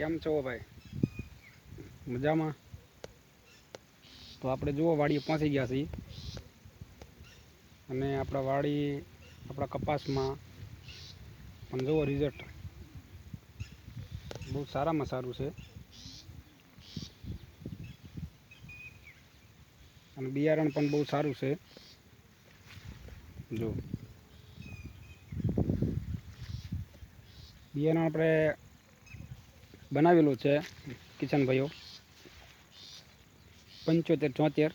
કેમ છો ભાઈ? મજામાં? તો આપણે જુઓ, વાડીએ પહોંચી ગયા છીએ. અને આપણા વાડી, આપણા કપાસમાં પણ જુઓ રિઝલ્ટ બહુ સારામાં સારું છે. અને બિયારણ પણ બહુ સારું છે. જો બિયારણ આપણે બનાવેલું છે કિશનભાઈઓ પંચોતેર, ચોતેર.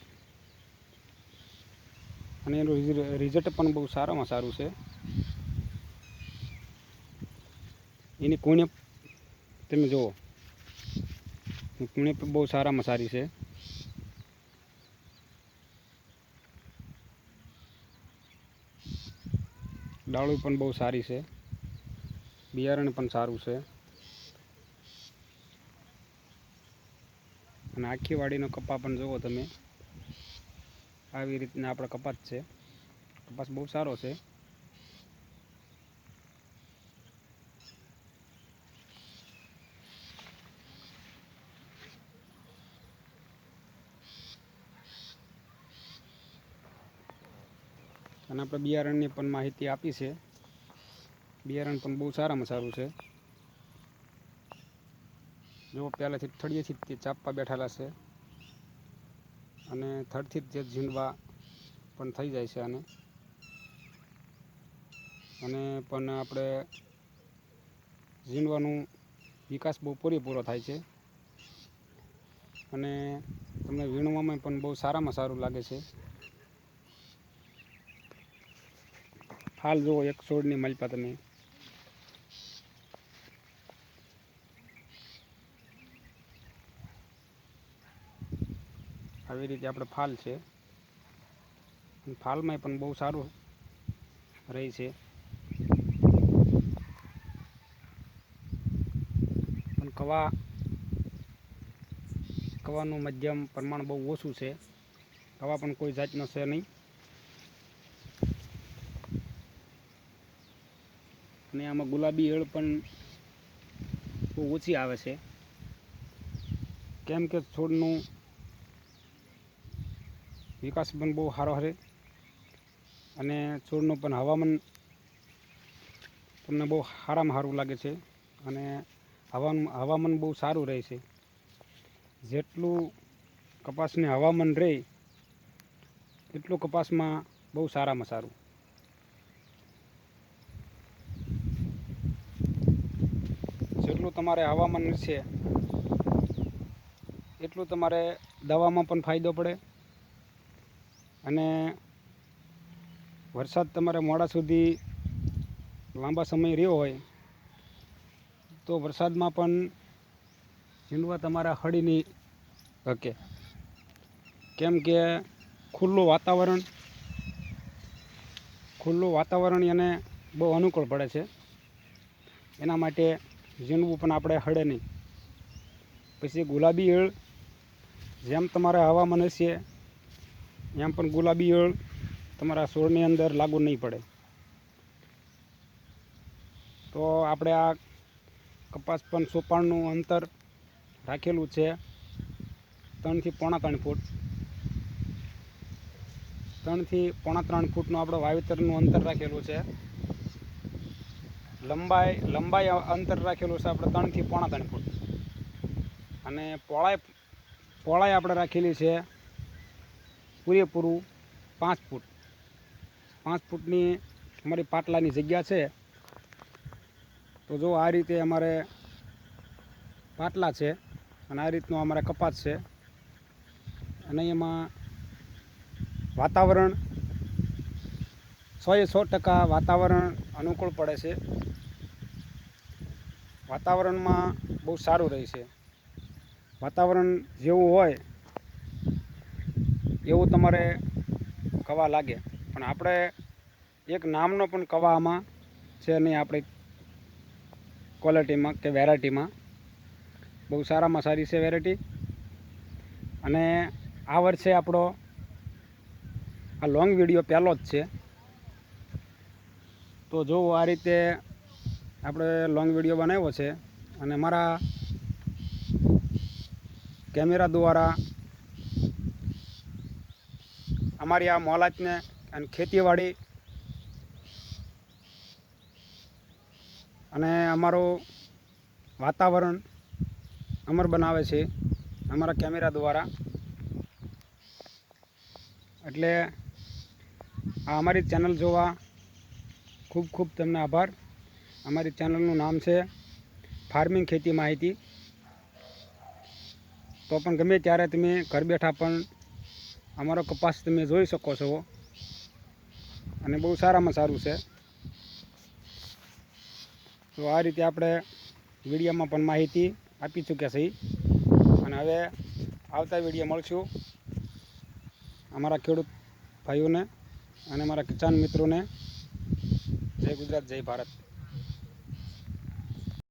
અને એનું રિઝલ્ટ પણ બહુ સારામાં સારું છે. એની કુણ્ય તમે જુઓ. કુણ્ય પણ બહુ સારામાં સારી છે. ડાળું પણ બહુ સારી છે. બિયારણ પણ સારું છે. અને આખી વાડીનો કપા પણ જુઓ તમે. આવી રીતના આપણા કપાસ છે. કપાસ બહુ સારો છે. અને આપણે બિયારણની પણ માહિતી આપી છે. બિયારણ પણ બહુ સારામાં સારું છે. જો પહેલાંથી થળિયેથી જ તે ચાપવા બેઠેલા છે. અને થડથી જ તે ઝીંડવા પણ થઈ જાય છે આને. અને પણ આપણે ઝીંડવાનું વિકાસ બહુ પૂરેપૂરો થાય છે. અને તમને વીણવામાં પણ બહુ સારામાં સારું લાગે છે. હાલ જુઓ, એક છોડની માલપા તમે. આવી રીતે આપણે ફાલ છે. ફાલમાં પણ બહુ સારું રહે છે. પણ કવા કવાનું મધ્યમ પ્રમાણ બહુ ઓછું છે. કવા પણ કોઈ જાતનો છે નહીં. અને આમાં ગુલાબી ઈયળ પણ બહુ ઓછી આવે છે. કેમ કે છોડનું વિકાસ પણ બહુ સારો રહે અને છોડનું પણ હવામાન તમને બહુ સારામાં સારું લાગે છે. અને હવામાન હવામાન બહુ સારું રહે છે. જેટલું કપાસને હવામાન રહે, એટલું કપાસમાં બહુ સારામાં સારું. જેટલું તમારે હવામાન છે, એટલું તમારે દવામાં પણ ફાયદો પડે. અને વરસાદ તમારે મોડા સુધી લાંબા સમય રહ્યો હોય, તો વરસાદમાં પણ ઝીંડવા તમારા હળી નહીં શકે કેમ કે ખુલ્લું વાતાવરણ ખુલ્લું વાતાવરણ એને બહુ અનુકૂળ પડે છે. એના માટે ઝીંડવું પણ આપણે હળે નહીં. પછી ગુલાબી ઈયળ જેમ તમારે હવામાન હશે એમ પણ ગુલાબી ઈયળ તમારા છોડની અંદર લાગુ નહીં પડે. તો આપણે આ કપાસ પણ સોપાણનું અંતર રાખેલું છે. ત્રણથી પોણા ત્રણ ફૂટ. ત્રણથી પોણા ત્રણ ફૂટનું આપણે વાવેતરનું અંતર રાખેલું છે. લંબાઈ લંબાઈ અંતર રાખેલું છે આપણે ત્રણથી પોણા ત્રણ ફૂટ. અને પોળાઈ પોળાઈ આપણે રાખેલી છે પૂરેપૂરું પાંચ ફૂટ. પાંચ ફૂટની અમારી પાટલાની જગ્યા છે. તો જો આ રીતે અમારે પાટલા છે અને આ રીતનો અમારે કપાસ છે. અને એમાં વાતાવરણ સો એ સો ટકા વાતાવરણ અનુકૂળ પડે છે. વાતાવરણમાં બહુ સારું રહે છે. વાતાવરણ જેવું હોય એવું તમારે કવા લાગે. પણ આપણે એક નામનો પણ કવા આમાં છે નહીં આપણી ક્વોલિટીમાં કે વેરાયટીમાં બહુ સારામાં સારી છે વેરાયટી અને આ વર્ષે આપણો આ લોંગ વીડિયો પહેલો જ છે. તો જો આ રીતે આપણે લોંગ વીડિયો બનાવ્યો છે અને મારા કેમેરા દ્વારા અમારી આ મોલાતને અને ખેતીવાડી અને અમારું વાતાવરણ અમર બનાવે છે અમારા કેમેરા દ્વારા. એટલે આ અમારી ચેનલ જોવા ખૂબ ખૂબ તમને આભાર. અમારી ચેનલનું નામ છે ફાર્મિંગ ખેતી માહિતી. તો પણ ગમે ત્યારે તમે ઘર બેઠા પણ અમારો કપાસ તમે જોઈ શકો છો. અને બહુ સારામાં સારું છે. તો આ રીતે આપણે વિડીયોમાં પણ માહિતી આપી ચૂક્યા છીએ. અને હવે આવતા વીડિયો મળશું અમારા ખેડૂત ભાઈઓને અને અમારા કિસાન મિત્રોને. જય ગુજરાત, જય ભારત.